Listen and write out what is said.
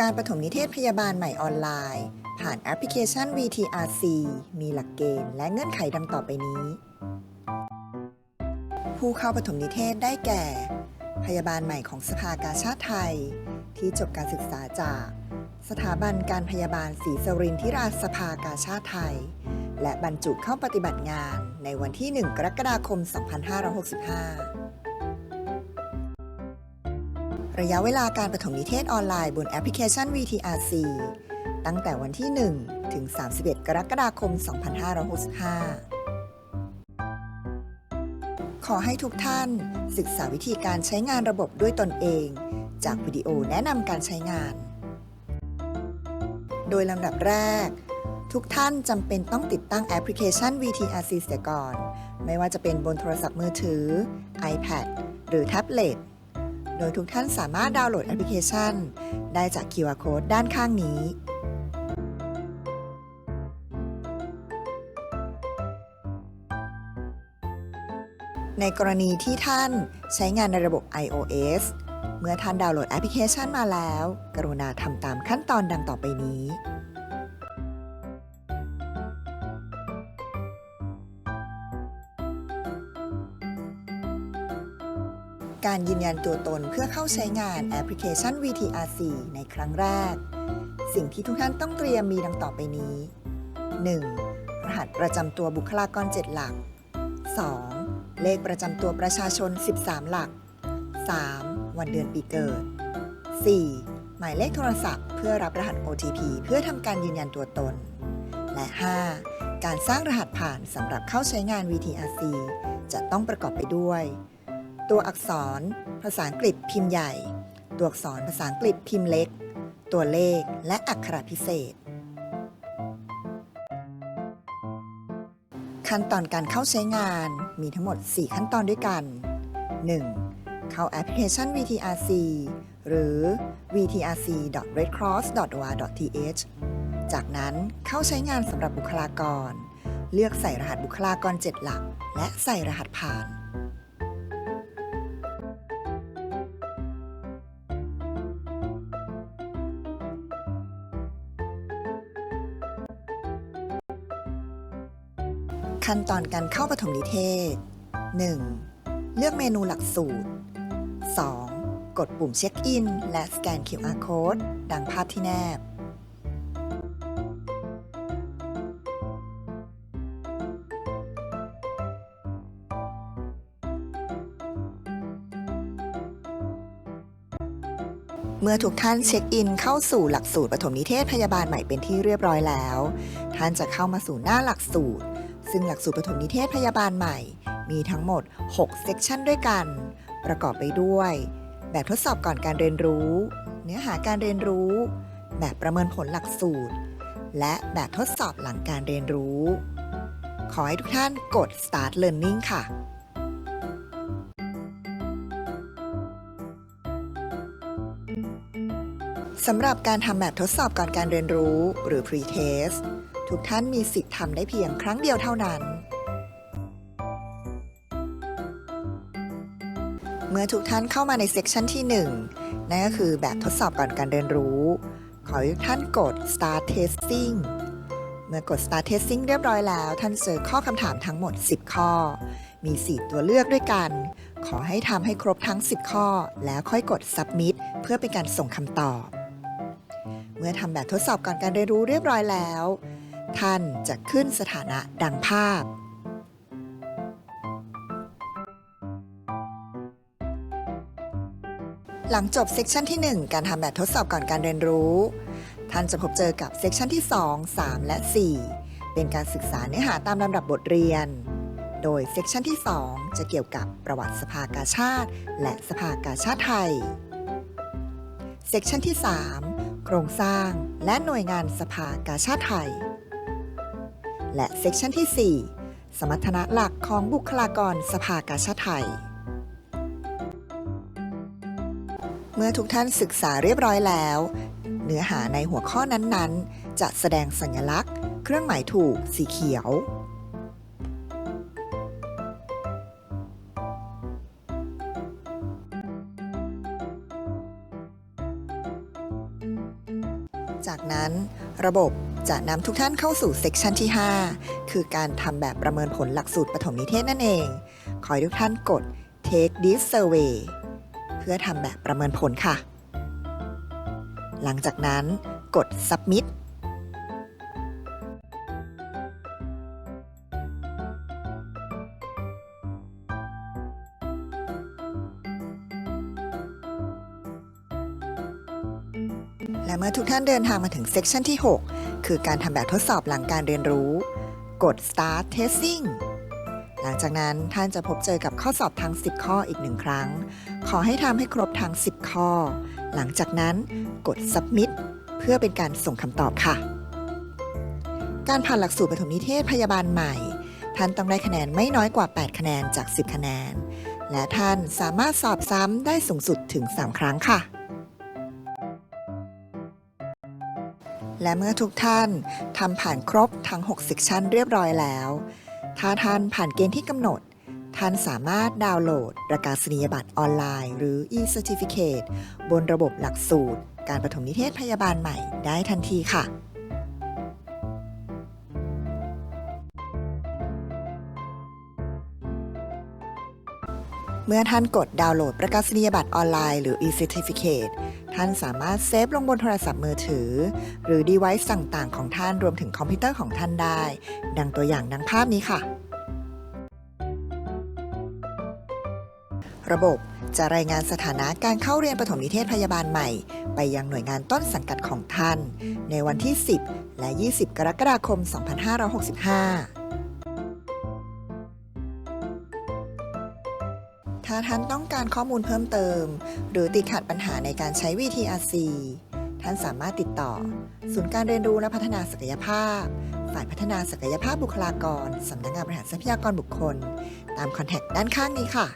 การปฐมนิเทศพยาบาลใหม่ออนไลน์ ผ่านแอปพลิเคชัน VTRC มีหลักเกณฑ์และเงื่อนไขดังต่อไปนี้ ผู้เข้าปฐมนิเทศได้แก่ พยาบาลใหม่ของสภากาชาติไทย ที่จบการศึกษาจาก สถาบันการพยาบาลศรีสรินทิราชสภากาชาติไทย และบรรจุเข้าปฏิบัติงานในวันที่ 1 กรกฎาคม 2565 ระยะเวลาการปฐมนิเทศออนไลน์บนแอปพลิเคชัน VTRC ตั้งแต่วันที่ 1 ถึง 31 กรกฎาคม 2565 ขอให้ทุกท่านศึกษาวิธีการใช้งานระบบด้วยตนเอง จากวิดีโอแนะนำการใช้งาน โดยลำดับแรก ทุกท่านจำเป็นต้องติดตั้งแอปพลิเคชัน VTRC เสียก่อน ไม่ว่าจะเป็นบนโทรศัพท์มือถือ iPad หรือแท็บเล็ต โดยทุกท่านสามารถดาวน์โหลดแอปพลิเคชัน ได้จาก QR Code ด้านข้างนี้ในกรณีที่ท่านใช้งานในระบบ iOS เมื่อท่านดาวน์โหลดแอปพลิเคชันมาแล้ว กรุณาทำตามขั้นตอนดังต่อไปนี้ การยืนยันตัวตนเพื่อเข้าใช้งานแอปพลิเคชัน VTRC ในครั้งแรก สิ่งที่ทุกท่านต้องเตรียมมีดังต่อไปนี้ 1. รหัสประจำตัวบุคลากร 7 หลัก 2. เลขประจำตัวประชาชน 13 หลัก 3. วันเดือนปีเกิด 4. หมายเลขโทรศัพท์เพื่อรับรหัส OTP เพื่อทำการยืนยันตัวตน และ 5. การสร้างรหัสผ่านสำหรับเข้าใช้งาน VTRC จะต้องประกอบไปด้วย ตัวอักษร ภาษาอังกฤษพิมพ์ใหญ่ ตัวอักษรภาษาอังกฤษพิมพ์เล็ก ตัวเลขและอักขระพิเศษ ขั้นตอนการเข้าใช้งานมีทั้งหมด 4 ขั้นตอนด้วยกัน 1. เข้าแอปพลิเคชัน VTRC หรือ vtrc.redcross.or.th จากนั้นเข้าใช้งานสำหรับบุคลากร เลือกใส่รหัสบุคลากร 7 หลัก และใส่รหัสผ่าน ขั้นตอนการเข้าปฐมนิเทศ 1. เลือกเมนูหลักสูตร 2. กดปุ่มเช็คอิน และสแกน QR Code ดังภาพที่แนบ เมื่อทุกท่านเช็คอินเข้าสู่หลักสูตรปฐมนิเทศพยาบาลใหม่เป็นที่เรียบร้อยแล้ว ท่านจะเข้ามาสู่หน้าหลักสูตร ซึ่งหลักสูตรปฐมนิเทศพยาบาลใหม่ มีทั้งหมด 6 เซกชันด้วยกัน ประกอบไปด้วย แบบทดสอบก่อนการเรียนรู้ เนื้อหาการเรียนรู้ แบบประเมินผลหลักสูตร และแบบทดสอบหลังการเรียนรู้ ขอให้ทุกท่านกด start learning ค่ะสำหรับการทำแบบทดสอบก่อนการเรียนรู้หรือ pre-test ทุกท่านมีสิทธิ์ทำได้เพียงครั้งเดียวเท่านั้น เมื่อทุกท่านเข้ามาในเซกชันที่ 1 นั่นก็คือแบบทดสอบก่อนการเรียนรู้ ขอให้ทุกท่านกด start testing เมื่อกด start testing เรียบร้อยแล้ว ท่านเจอข้อคำถามทั้งหมด 10 ข้อ มี 4 ตัวเลือกด้วยกัน ขอให้ทำให้ครบทั้ง 10 ข้อ แล้วค่อยกด submit เพื่อเป็นการส่งคำตอบเมื่อทำแบบทดสอบก่อนการเรียนรู้เรียบร้อยแล้ว ท่านจะขึ้นสถานะดังภาพ หลังจบเซกชันที่ 1 การทำแบบทดสอบก่อนการเรียนรู้ ท่านจะพบเจอกับเซกชันที่ 2 3 และ 4 เป็นการศึกษาเนื้อหาตามลำดับบทเรียน โดยเซกชันที่ 2 จะเกี่ยวกับประวัติสภากาชาติ และสภากาชาติไทย เซกชันที่ 3 โครงสร้างและหน่วยงานสภากาชาติไทย และเซกชันที่ 4 สมรรถนะหลักของบุคลากรสภากาชาติไทย เมื่อทุกท่านศึกษาเรียบร้อยแล้ว เนื้อหาในหัวข้อนั้นๆ จะแสดงสัญลักษณ์ เครื่องหมายถูกสีเขียวจากนั้น ระบบจะนำทุกท่านเข้าสู่เซกชันที่ 5 คือการทำแบบประเมินผลหลักสูตรปฐมนิเทศนั่นเอง ขอให้ทุกท่านกด take this survey เพื่อทำแบบประเมินผลค่ะ หลังจากนั้นกด submit มื่อทุกท่านเดินทางมาถึงเซกชันที่ 6 คือการทำแบบทดสอบหลังการเรียนรู้ กด start testing หลังจากนั้นท่านจะพบเจอกับข้อสอบทั้ง 10 ข้ออีกหนึ่งครั้ง ขอให้ทำให้ครบทั้ง 10 ข้อ หลังจากนั้นกด submit เพื่อเป็นการส่งคำตอบค่ะ การผ่านหลักสูตรปฐมนิเทศพยาบาลใหม่ ท่านต้องได้คะแนนไม่น้อยกว่า 8 คะแนนจาก 10 คะแนน และท่านสามารถสอบซ้ำได้สูงสุดถึง 3 ครั้งค่ะ และเมื่อทุกท่านทำผ่านครบทั้ง6เซกชันเรียบร้อยแล้ว ถ้าท่านผ่านเกณฑ์ที่กำหนด ท่านสามารถดาวน์โหลด ประกาศนียบัตรออนไลน์ หรือ e-certificate บนระบบหลักสูตร การปฐมนิเทศพยาบาลใหม่ได้ทันทีค่ะ เมื่อท่านกดดาวน์โหลดประกาศนียบัตรออนไลน์หรือ e-certificate ท่านสามารถเซฟลงบนโทรศัพท์มือถือ หรือ device ต่าง ๆ ของท่านรวมถึงคอมพิวเตอร์ของท่านได้ ดังตัวอย่างดังภาพนี้ค่ะ ระบบจะรายงานสถานะการเข้าเรียนปฐมนิเทศพยาบาลใหม่ ไปยังหน่วยงานต้นสังกัดของท่าน ในวันที่ 10 และ 20 กรกฎาคม 2565 ถ้าท่านต้องการข้อมูลเพิ่มเติม หรือติดขัดปัญหาในการใช้ VTRC ท่านสามารถติดต่อ ศูนย์การเรียนรู้และพัฒนาศักยภาพ ฝ่ายพัฒนาศักยภาพบุคลากร สำนักงานบริหารทรัพยากรบุคคล ตามคอนแทคด้านข้างนี้ค่ะ